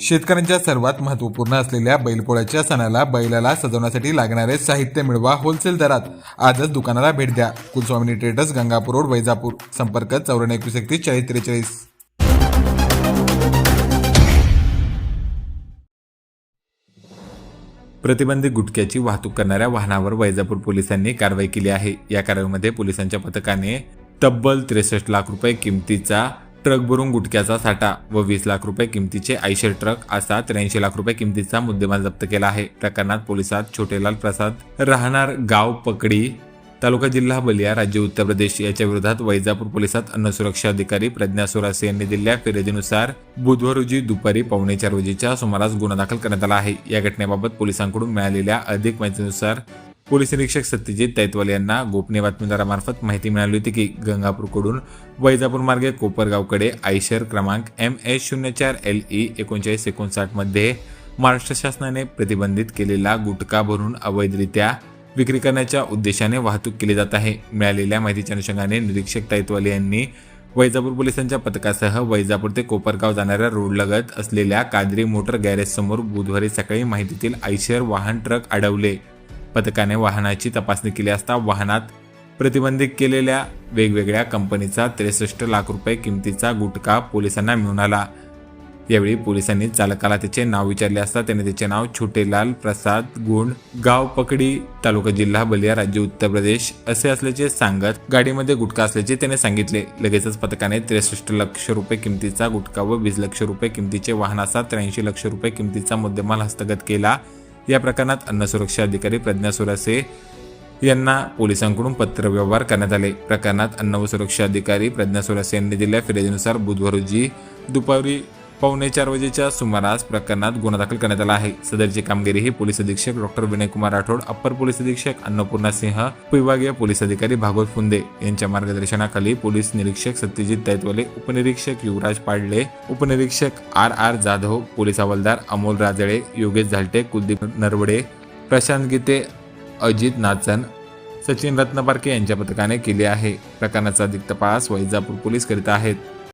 शेतकऱ्यांच्या सर्वात महत्त्वपूर्ण असलेल्या बैलपोळ्याच्या सणाला बैलाला सजवण्यासाठी लागणारे साहित्य मिळवा होलसेल दरात. आजच दुकानाला भेट द्या. Kulswamini traders Gangapur road Vaijapur. संपर्क चौऱ्याण्णव एकवीस एकतीस चाळीस त्रेचाळीस. प्रतिबंधित गुटख्याची वाहतूक करणाऱ्या वाहनावर वैजापूर पोलिसांनी कारवाई केली आहे. या कारवाईमध्ये पोलिसांच्या पथकाने तब्बल त्रेसष्ट लाख रुपये किमतीचा ट्रक भरून गुटख्याचा साठा व वीस लाख रुपये किमतीचे आयशर ट्रक असा त्र्याऐंशी लाख रुपये किमतीचा मुद्देमाल जप्त केला आहे. प्रकरणात पोलिसात छोटेलाल प्रसाद राहणार गाव पकडी तालुका जिल्हा बलिया राज्य उत्तर प्रदेश याच्या विरोधात वैजापूर पोलिसात अन्न सुरक्षा अधिकारी प्रज्ञा सुरासी यांनी दिलेल्या फिर्यादीनुसार बुधवार रोजी दुपारी पावणे चार रोजीच्या सुमारास गुन्हा दाखल करण्यात आला आहे. या घटनेबाबत पोलिसांकडून मिळालेल्या अधिक माहितीनुसार पोलीस निरीक्षक सत्यजित तैतवाल यांना गोपनीय बातमीदारामार्फत माहिती मिळाली होती की गंगापूरकडून वैजापूर मार्गे कोपरगावकडे आयशर क्रमांक एम एस शून्य चार एल ई एकोणचाळीस एकोणसाठमध्ये महाराष्ट्र शासनाने प्रतिबंधित केलेला गुटखा भरून अवैधरित्या विक्री करण्याच्या उद्देशाने वाहतूक केली जात आहे. मिळालेल्या माहितीच्या अनुषंगाने निरीक्षक तैतवाले यांनी वैजापूर पोलिसांच्या पथकासह वैजापूर ते कोपरगाव जाणाऱ्या रोडलगत असलेल्या कादरी मोटर गॅरेजसमोर बुधवारी सकाळी माहितीतील आयशर वाहन ट्रक अडवले. पथकाने वाहनाची तपासणी केली असता वाहनात प्रतिबंधित केलेल्या वेगवेगळ्या कंपनीचा त्रेसष्ट लाख रुपये किमतीचा गुटखा पोलिसांना मिळून आला. यावेळी पोलिसांनी चालकाला त्याचे नाव विचारले असता त्याने त्याचे नाव छोटेलाल प्रसाद गुंड गाव पकडी तालुका जिल्हा बलिया राज्य उत्तर प्रदेश असे असल्याचे सांगत गाडीमध्ये गुटखा असल्याचे त्याने सांगितले. लगेचच पथकाने त्रेसष्ट लक्ष रुपये किमतीचा गुटखा व वीस लक्ष रुपये किमतीचे वाहनाचा त्र्याऐंशी लक्ष रुपये किमतीचा मुद्देमाल हस्तगत केला. या प्रकरणात अन्न सुरक्षा अधिकारी प्रज्ञा सुरासे यांना पोलिसांकडून पत्रव्यवहार करण्यात आले. प्रकरणात अन्न व सुरक्षा अधिकारी प्रज्ञा सुरासे यांनी दिलेल्या फिर्यादीनुसार बुधवार रोजी दुपारी पावणे चार वाजेच्या सुमारास प्रकरणात गुन्हा दाखल करण्यात आला आहे. सदरची कामगिरी ही पोलीस अधीक्षक doctor Vinaykumar Rathod upper police अधीक्षक अन्नपूर्णा सिंह विभागीय पोलीस अधिकारी भागवत फुंदे यांच्या मार्गदर्शनाखाली पोलीस निरीक्षक सत्यजित दैतवाले उपनिरीक्षक युवराज पाडले उपनिरीक्षक आर आर जाधव पोलीस हवालदार अमोल राजळे योगेश झालटे कुलदीप नरवडे प्रशांत गीते अजित नाचन सचिन रत्नपारके यांच्या पथकाने केले आहे. प्रकरणाचा अधिक तपास वैजापूर पोलीस करीत आहेत.